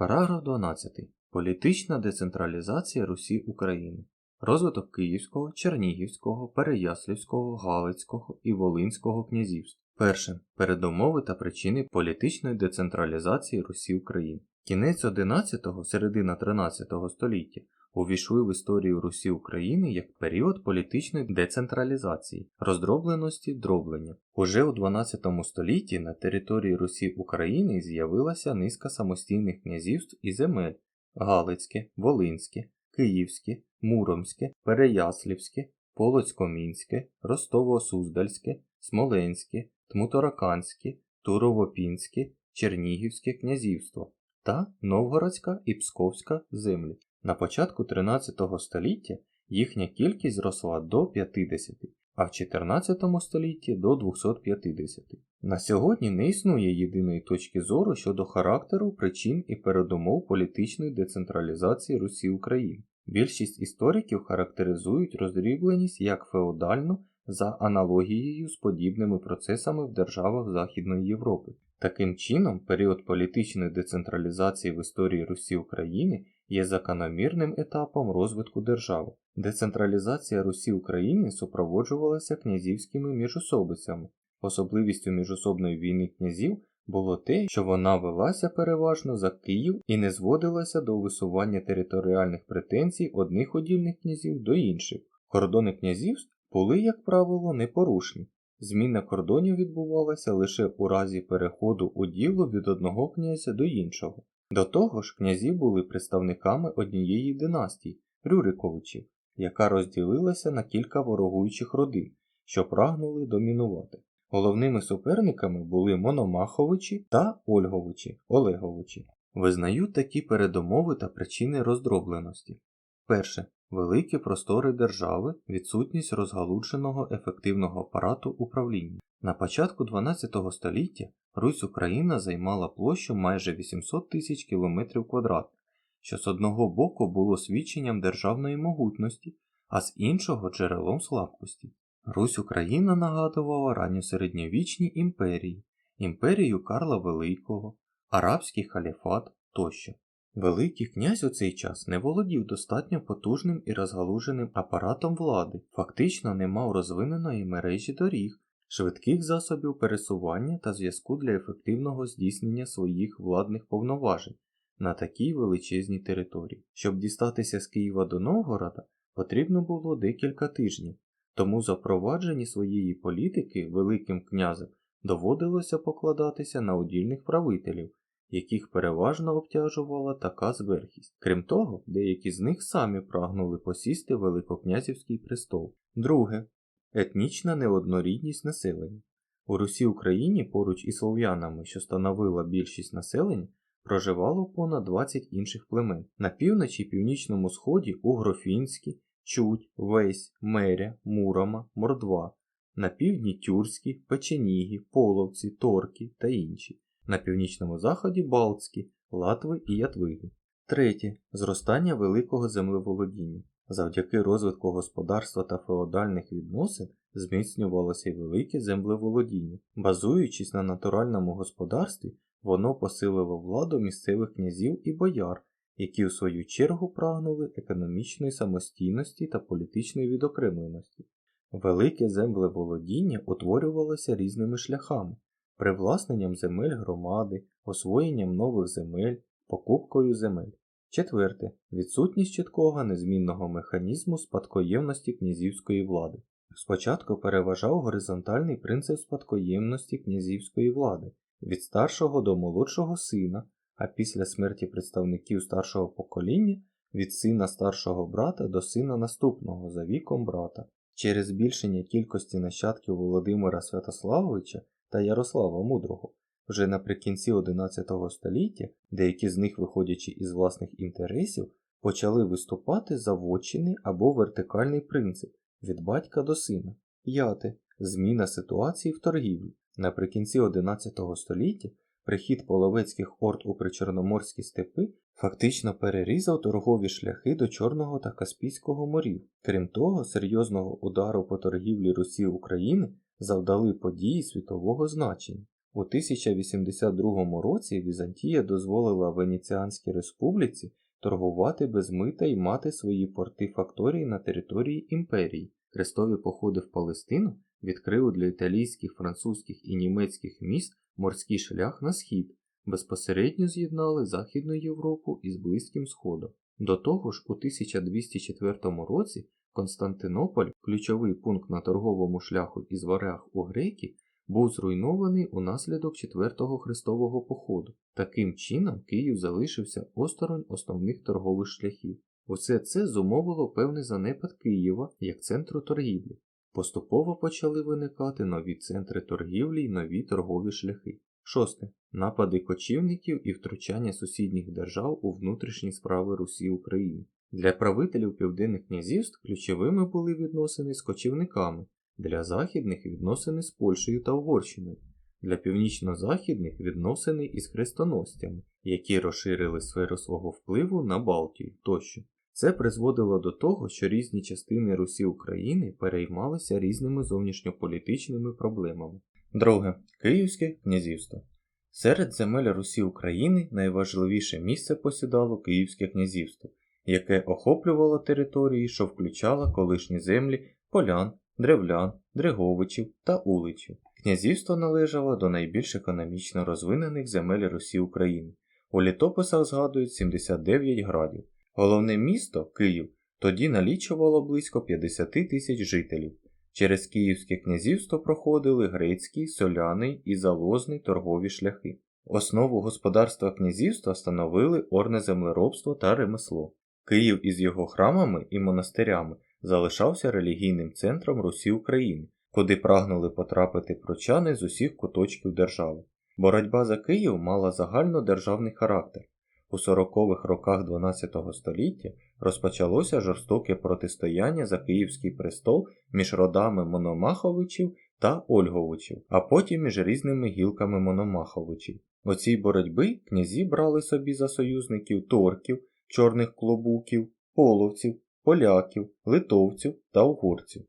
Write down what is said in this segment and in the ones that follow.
Параграф 12. Політична децентралізація Русі України. Розвиток Київського, Чернігівського, Переяслівського, Галицького і Волинського князівств. Перше. Передумови та причини політичної децентралізації Русі України. Кінець 11-го, середина 13-го століття увійшли в історію Русі України як період політичної децентралізації, роздробленості, дроблення. Уже у 12 столітті на території Русі України з'явилася низка самостійних князівств і земель Галицьке, Волинське, Київське, Муромське, Переяслівське, Полоцько-Мінське, Ростово-Суздальське, Смоленське, Тмутораканське, Турово-Пінське, Чернігівське князівство та Новгородська і Псковська землі. На початку 13 століття їхня кількість зросла до 50, а в 14 столітті до 250. На сьогодні не існує єдиної точки зору щодо характеру, причин і передумов політичної децентралізації Русі України. Більшість істориків характеризують роздрібленість як феодальну за аналогією з подібними процесами в державах Західної Європи. Таким чином, період політичної децентралізації в історії Русі України є закономірним етапом розвитку держави. Децентралізація Русі України супроводжувалася князівськими міжособицями. Особливістю міжособної війни князів було те, що вона велася переважно за Київ і не зводилася до висування територіальних претензій одних удільних князів до інших. Кордони князівств були, як правило, непорушні. Зміна кордонів відбувалася лише у разі переходу уділу від одного князя до іншого. До того ж, князі були представниками однієї династії Рюриковичів, яка розділилася на кілька ворогуючих родин, що прагнули домінувати. Головними суперниками були Мономаховичі та Ольговичі Олеговичі. Визнають такі передумови та причини роздробленості. Перше. Великі простори держави, відсутність розгалудженого ефективного апарату управління. На початку 12 століття Русь Україна займала площу майже 800 тисяч кілометрів квадратних, що з одного боку було свідченням державної могутності, а з іншого джерелом слабкості. Русь Україна нагадувала ранньосередньовічні імперії, імперію Карла Великого, Арабський халіфат тощо. Великий князь у цей час не володів достатньо потужним і розгалуженим апаратом влади, фактично не мав розвиненої мережі доріг, швидких засобів пересування та зв'язку для ефективного здійснення своїх владних повноважень на такій величезній території. Щоб дістатися з Києва до Новгорода, потрібно було декілька тижнів, тому запровадженні своєї політики Великим князем доводилося покладатися на удільних правителів яких переважно обтяжувала така зверхість. Крім того, деякі з них самі прагнули посісти Великокнязівський престол. Друге етнічна неоднорідність населення. У Русі Україні поруч із слов'янами, що становила більшість населення, проживало понад 20 інших племен. На півночі і північному сході угрофінські, Чуть, Весь, Меря, Мурома, Мордва, на півдні тюрські, печеніги, половці, торки та інші на північному заході Балтські, Латви і Ятвиги. Третє зростання великого землеволодіння. Завдяки розвитку господарства та феодальних відносин зміцнювалося й велике землеволодіння. Базуючись на натуральному господарстві, воно посилило владу місцевих князів і бояр, які у свою чергу прагнули економічної самостійності та політичної відокремленості. Велике землеволодіння утворювалося різними шляхами привласненням земель громади, освоєнням нових земель, покупкою земель. Четверте. Відсутність чіткого незмінного механізму спадкоємності князівської влади. Спочатку переважав горизонтальний принцип спадкоємності князівської влади від старшого до молодшого сина, а після смерті представників старшого покоління від сина старшого брата до сина наступного за віком брата. Через збільшення кількості нащадків Володимира Святославовича та Ярослава Мудрого. Вже наприкінці XI століття деякі з них, виходячи із власних інтересів, почали виступати за вотчини або вертикальний принцип від батька до сина. П'яте. Зміна ситуації в торгівлі. Наприкінці XI століття прихід половецьких орд у причорноморські степи фактично перерізав торгові шляхи до Чорного та Каспійського морів. Крім того, серйозного удару по торгівлі Русі України завдали події світового значення. У 1082 році Візантія дозволила Венеціанській республіці торгувати без мита і мати свої порти факторії на території імперії. Хрестові походи в Палестину відкрили для італійських, французьких і німецьких міст морський шлях на схід, безпосередньо з'єднали Західну Європу із Близьким Сходом. До того ж, у 1204 році Константинополь, ключовий пункт на торговому шляху із варяг у греки, був зруйнований унаслідок Четвертого хрестового походу. Таким чином Київ залишився осторонь основних торгових шляхів. Усе це зумовило певний занепад Києва як центру торгівлі. Поступово почали виникати нові центри торгівлі й нові торгові шляхи. Шосте. Напади кочівників і втручання сусідніх держав у внутрішні справи Русі України. Для правителів південних князівств ключовими були відносини з кочівниками, для західних відносини з Польщею та Угорщиною, для північно-західних відносини із хрестоносцями, які розширили сферу свого впливу на Балтію тощо. Це призводило до того, що різні частини Русі України переймалися різними зовнішньополітичними проблемами. Друге. Київське князівство. Серед земель Русі України найважливіше місце посідало Київське князівство, яке охоплювало території, що включало колишні землі полян, древлян, дреговичів та уличів. Князівство належало до найбільш економічно розвинених земель Русі України. У літописах згадують 79 градів. Головне місто Київ тоді налічувало близько 50 тисяч жителів. Через Київське князівство проходили грецький, соляний і залозний торгові шляхи. Основу господарства князівства становили орне землеробство та ремесло. Київ із його храмами і монастирями залишався релігійним центром Русі України, куди прагнули потрапити прочани з усіх куточків держави. Боротьба за Київ мала загальнодержавний характер. У 40-х роках XII століття розпочалося жорстоке протистояння за Київський престол між родами Мономаховичів та Ольговичів, а потім між різними гілками Мономаховичів. У цій боротьбі князі брали собі за союзників торків, чорних клобуків, половців, поляків, литовців та угорців.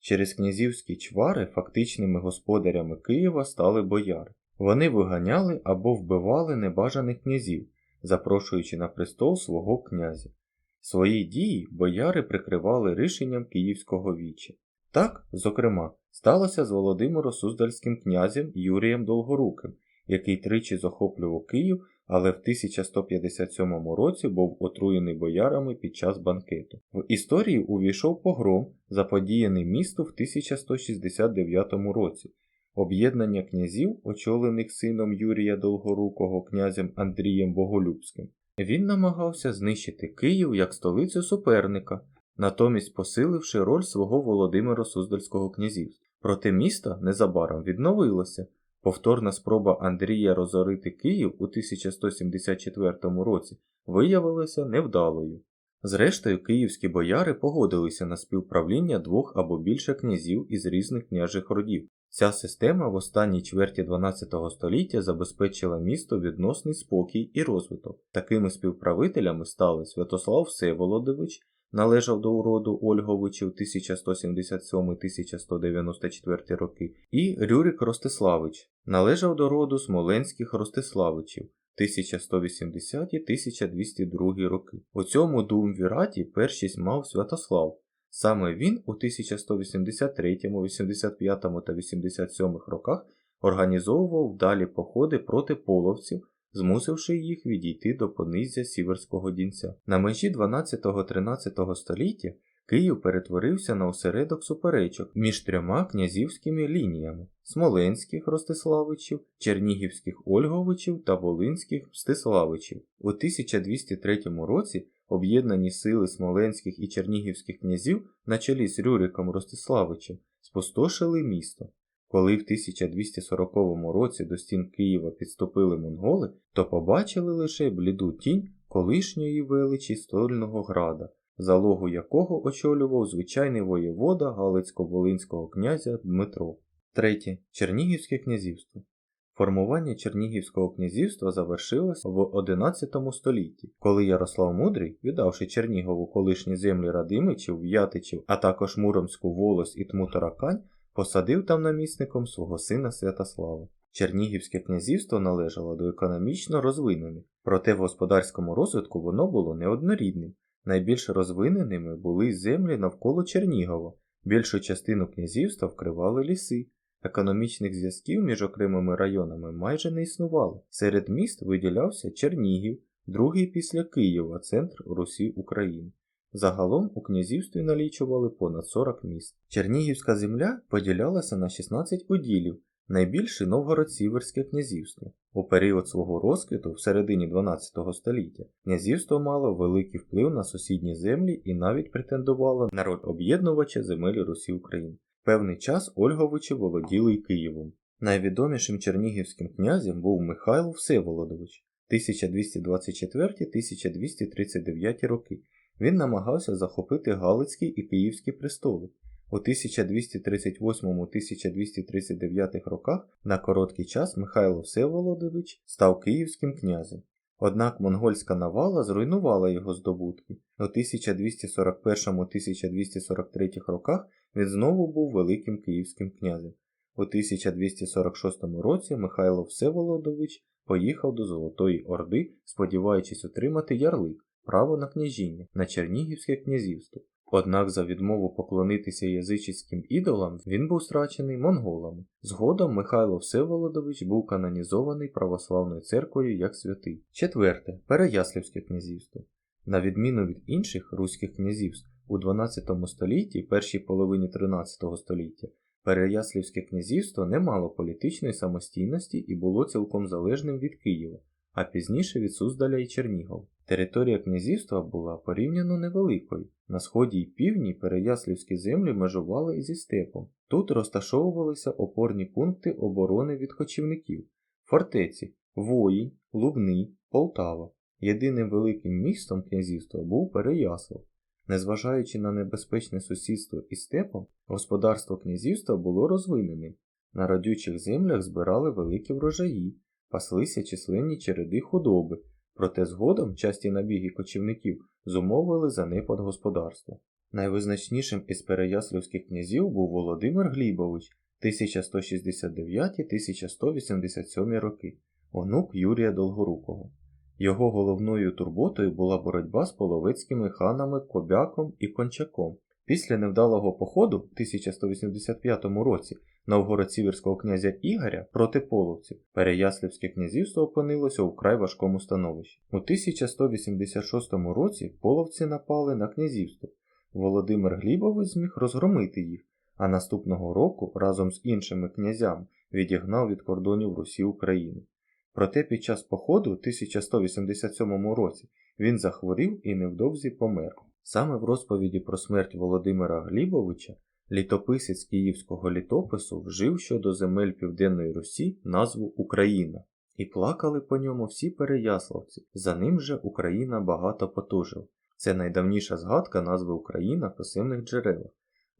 Через князівські чвари фактичними господарями Києва стали бояри. Вони виганяли або вбивали небажаних князів, запрошуючи на престол свого князя. Свої дії бояри прикривали рішенням Київського віча. Так, зокрема, сталося з Володимиро Суздальським князем Юрієм Долгоруким, який тричі захоплював Київ, але в 1157 році був отруєний боярами під час банкету. В історію увійшов погром, заподіяний місту в 1169 році. Об'єднання князів, очолених сином Юрія Долгорукого князем Андрієм Боголюбським. Він намагався знищити Київ як столицю суперника, натомість посиливши роль свого Володимира Суздальського князівства. Проте місто незабаром відновилося. Повторна спроба Андрія розорити Київ у 1174 році виявилася невдалою. Зрештою, київські бояри погодилися на співправління двох або більше князів із різних княжих родів. Ця система в останній чверті 12 століття забезпечила місто відносний спокій і розвиток. Такими співправителями стали Святослав Всеволодович, належав до уроду Ольговичів 1177-1194 роки, і Рюрик Ростиславич, належав до роду Смоленських Ростиславичів 1180-1202 роки. У цьому думвіраті першість мав Святослав. Саме він у 1183, 85 та 87 роках організовував далі походи проти половців, змусивши їх відійти до понизя Сіверського Дінця. На межі 12-13 століття Київ перетворився на осередок суперечок між трьома князівськими лініями Смоленських Ростиславичів, Чернігівських Ольговичів та Волинських Мстиславичів. У 1203 році об'єднані сили смоленських і чернігівських князів на чолі з Рюриком Ростиславичем спустошили місто. Коли в 1240 році до стін Києва підступили монголи, то побачили лише бліду тінь колишньої величі стольного града, залогу якого очолював звичайний воєвода Галицько-Волинського князя Дмитро. Третє. Чернігівське князівство. Формування Чернігівського князівства завершилось в XI столітті, коли Ярослав Мудрий, віддавши Чернігову колишні землі Радимичів, В'ятичів, а також Муромську волость і Тмутаракань, посадив там намісником свого сина Святослава. Чернігівське князівство належало до економічно розвинених, проте в господарському розвитку воно було неоднорідним. Найбільш розвиненими були землі навколо Чернігова. Більшу частину князівства вкривали ліси. Економічних зв'язків між окремими районами майже не існувало. Серед міст виділявся Чернігів, другий після Києва центр Русі України. Загалом у князівстві налічували понад 40 міст. Чернігівська земля поділялася на 16 уділів, найбільше Новгород-Сіверське князівство. У період свого розквіту в середині 12 століття князівство мало великий вплив на сусідні землі і навіть претендувало на роль об'єднувача земель Русі України. Певний час Ольговичі володіли й Києвом. Найвідомішим чернігівським князем був Михайло Всеволодович 1224-1239 роки. Він намагався захопити Галицький і Київський престоли. У 1238-1239 роках на короткий час Михайло Всеволодович став київським князем. Однак монгольська навала зруйнувала його здобутки. У 1241-1243 роках він знову був великим київським князем. У 1246 році Михайло Всеволодович поїхав до Золотої Орди, сподіваючись отримати ярлик, право на княжіння на Чернігівське князівство. Однак за відмову поклонитися язичницьким ідолам він був страчений монголами. Згодом Михайло Всеволодович був канонізований православною церквою як святий. Четверте Переяслівське князівство. На відміну від інших руських князівств, у 12 столітті, першій половині 13 століття, Переяслівське князівство не мало політичної самостійності і було цілком залежним від Києва, а пізніше від Суздаля і Чернігова. Територія князівства була порівняно невеликою. На сході й півдні переяслівські землі межували зі степом. Тут розташовувалися опорні пункти оборони від кочівників, фортеці, Воїнь, Лубний, Полтава. Єдиним великим містом князівства був Переяслав. Незважаючи на небезпечне сусідство із степом, господарство князівства було розвиненим. На родючих землях збирали великі врожаї, паслися численні череди худоби, проте згодом часті набіги кочівників зумовили занепад господарства. Найвизначнішим із переяслівських князів був Володимир Глібович 1169-1187 роки, онук Юрія Долгорукого. Його головною турботою була боротьба з половецькими ханами Кобяком і Кончаком. Після невдалого походу в 1185 році новгород-сіверського князя Ігоря проти половців Переяслівське князівство опинилося у вкрай важкому становищі. У 1186 році половці напали на князівство. Володимир Глібович зміг розгромити їх, а наступного року разом з іншими князями відігнав від кордонів Русі України. Проте під час походу в 1187 році він захворів і невдовзі помер. Саме в розповіді про смерть Володимира Глібовича літописець київського літопису вжив щодо земель Південної Русі назву Україна, і плакали по ньому всі переяславці, за ним же Україна багато потужив. Це найдавніша згадка назви Україна в писемних джерелах.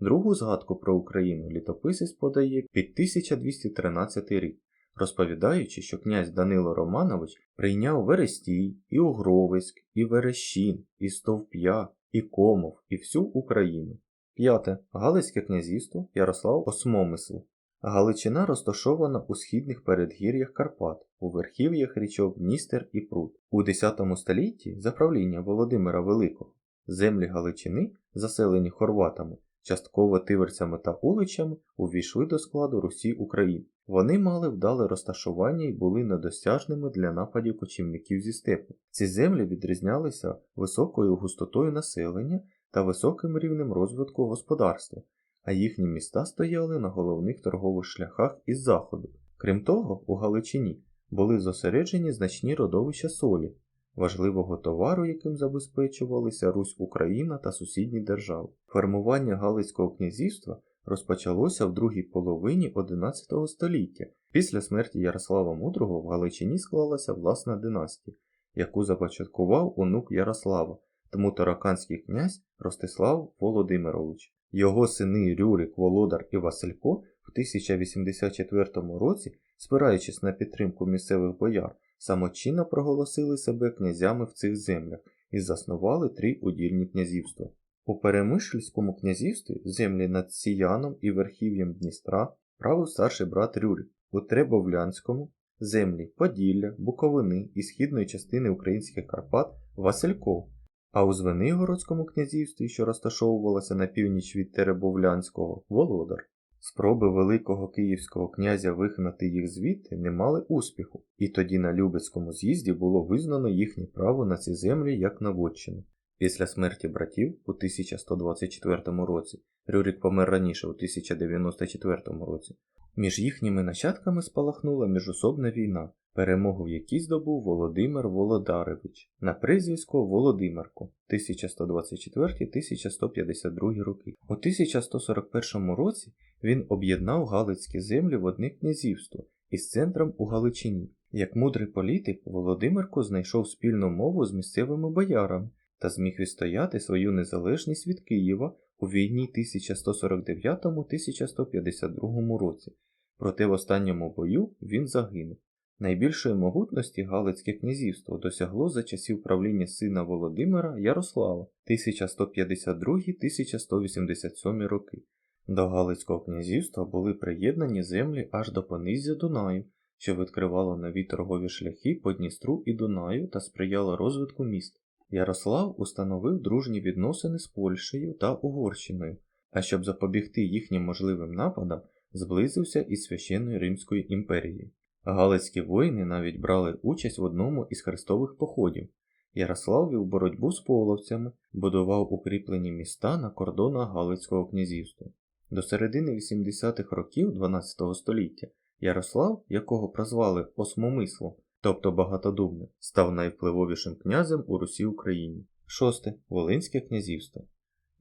Другу згадку про Україну літописець подає під 1213 рік розповідаючи, що князь Данило Романович прийняв Верестій, і Угровиськ, і Верещин, і Стовп'я, і Комов, і всю Україну. П'яте. Галицьке князівство Ярослав Осмомисл. Галичина розташована у східних передгір'ях Карпат, у верхів'ях річок Дністер і Прут. У X столітті за правління Володимира Великого землі Галичини, заселені хорватами, частково тиверцями та уличами, увійшли до складу Русі України. Вони мали вдале розташування і були недосяжними для нападів кочівників зі степу. Ці землі відрізнялися високою густотою населення та високим рівнем розвитку господарства, а їхні міста стояли на головних торгових шляхах із заходу. Крім того, у Галичині були зосереджені значні родовища солі, важливого товару, яким забезпечувалися Русь Україна та сусідні держави. Формування Галицького князівства розпочалося в другій половині XI століття. Після смерті Ярослава Мудрого в Галичині склалася власна династія, яку започаткував онук Ярослава, тому тараканський князь Ростислав Володимирович. Його сини Рюрик, Володар і Василько в 1084 році, спираючись на підтримку місцевих бояр, самочинно проголосили себе князями в цих землях і заснували три удільні князівства. У Перемишльському князівстві землі над Сіяном і верхів'ям Дністра правив старший брат Рюрик. у Требовлянському, землі Поділля, Буковини і східної частини українських Карпат Васильков, а у Звенигородському князівстві, що розташовувалося на північ від Теребовлянського, Володар. Спроби Великого Київського князя вигнати їх звідти не мали успіху, і тоді на Любецькому з'їзді було визнано їхнє право на ці землі як на вотчину. Після смерті братів у 1124 році Рюрик помер раніше у 1094 році. Між їхніми нащадками спалахнула міжособна війна, перемогу в якій здобув Володимир Володаревич на прізвисько Володимирко 1124-1152 роки. У 1141 році він об'єднав Галицькі землі в одне князівство із центром у Галичині. Як мудрий політик, Володимирко знайшов спільну мову з місцевими боярами та зміг відстояти свою незалежність від Києва у війні 1149-1152 році, проте в останньому бою він загинув. Найбільшої могутності Галицьке князівство досягло за часів правління сина Володимира Ярослава 1152-1187 роки. До Галицького князівства були приєднані землі аж до понизя Дунаю, що відкривало нові торгові шляхи по Дністру і Дунаю та сприяло розвитку міст. Ярослав установив дружні відносини з Польщею та Угорщиною, а щоб запобігти їхнім можливим нападам, зблизився із священною Римською імперією. Галицькі воїни навіть брали участь в одному із хрестових походів. Ярослав вів боротьбу з половцями, будував укріплені міста на кордонах Галицького князівства. До середини 80-х років 12 століття Ярослав, якого прозвали Осмомислом, тобто багатодумним, став найвпливовішим князем у Русі Україні. Шосте Волинське князівство.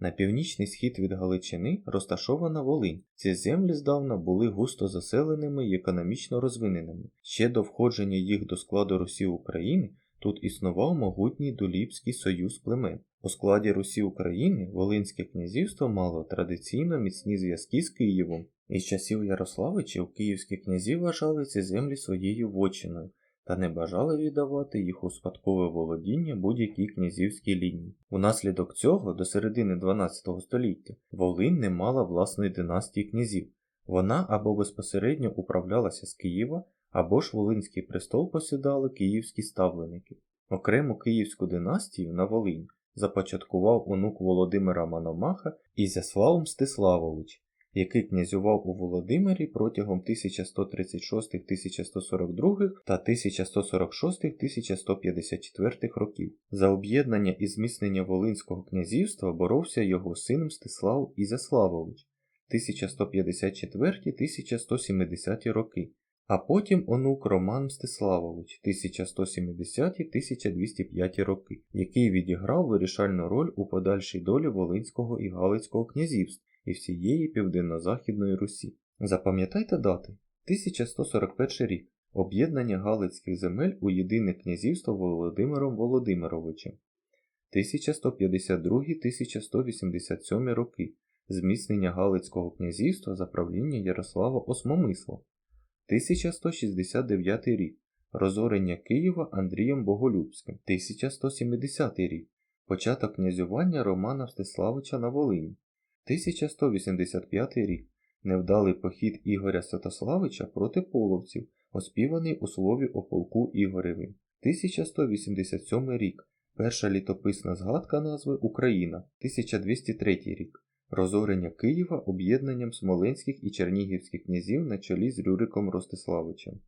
На північний схід від Галичини розташована Волинь. Ці землі здавна були густо заселеними і економічно розвиненими. Ще до входження їх до складу Русі України тут існував могутній Доліпський союз племен. У складі Русі України Волинське князівство мало традиційно міцні зв'язки з Києвом. Із часів Ярославичів київські князі вважали ці землі своєю вотчиною та не бажали віддавати їх у спадкове володіння будь-якій князівській лінії. Унаслідок цього до середини 12 століття Волинь не мала власної династії князів. Вона або безпосередньо управлялася з Києва, або ж Волинський престол посідали київські ставленики. Окрему київську династію на Волинь започаткував онук Володимира Мономаха Ізяслав Мстиславович, який князював у Володимирі протягом 1136-1142 та 1146-1154 років. За об'єднання і зміцнення Волинського князівства боровся його син Мстислав Ізяславович 1154-1170 роки, а потім онук Роман Мстиславович 1170-1205 роки, який відіграв вирішальну роль у подальшій долі Волинського і Галицького князівств і всієї Південно-Західної Русі. Запам'ятайте дати. 1141 рік. Об'єднання Галицьких земель у єдине князівство Володимиром Володимировичем, 1152-1187 роки. Зміцнення Галицького князівства за правління Ярослава Осмомисла, 1169 рік. Розорення Києва Андрієм Боголюбським, 1170 рік. Початок князювання Романа Мстиславича на Волині. 1185 рік невдалий похід Ігоря Святославича проти половців, оспіваний у слові о полку Ігореві. 1187 рік перша літописна згадка назви Україна, 1203 рік. Розорення Києва об'єднанням смоленських і чернігівських князів на чолі з Рюриком Ростиславичем.